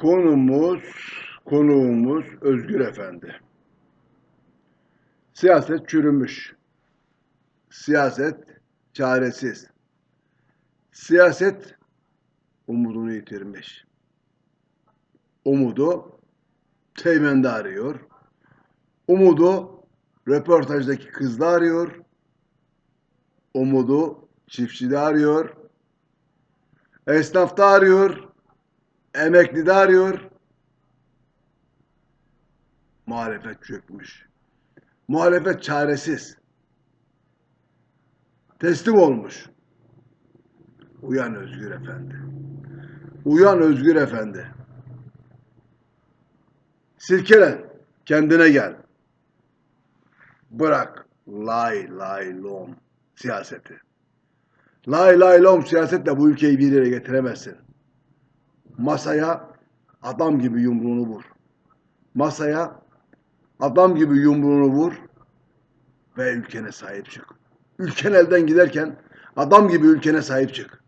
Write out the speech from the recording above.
Konumuz, konuğumuz Özgür Efendi. Siyaset çürümüş. Siyaset çaresiz. Siyaset umudunu yitirmiş. Umudu teğmende arıyor. Umudu röportajdaki kızda arıyor. Umudu çiftçide arıyor. Esnafta arıyor. Emeklide arıyor. Muhalefet çökmüş. Muhalefet çaresiz. Teslim olmuş. Uyan Özgür Efendi. Uyan Özgür Efendi. Silkelen. Kendine gel. Bırak lay lay lom siyaseti. Lay lay lom siyasetle bu ülkeyi bir yere getiremezsin. Masaya adam gibi yumruğunu vur. Masaya adam gibi yumruğunu vur ve ülkene sahip çık. Ülken elden giderken adam gibi ülkene sahip çık.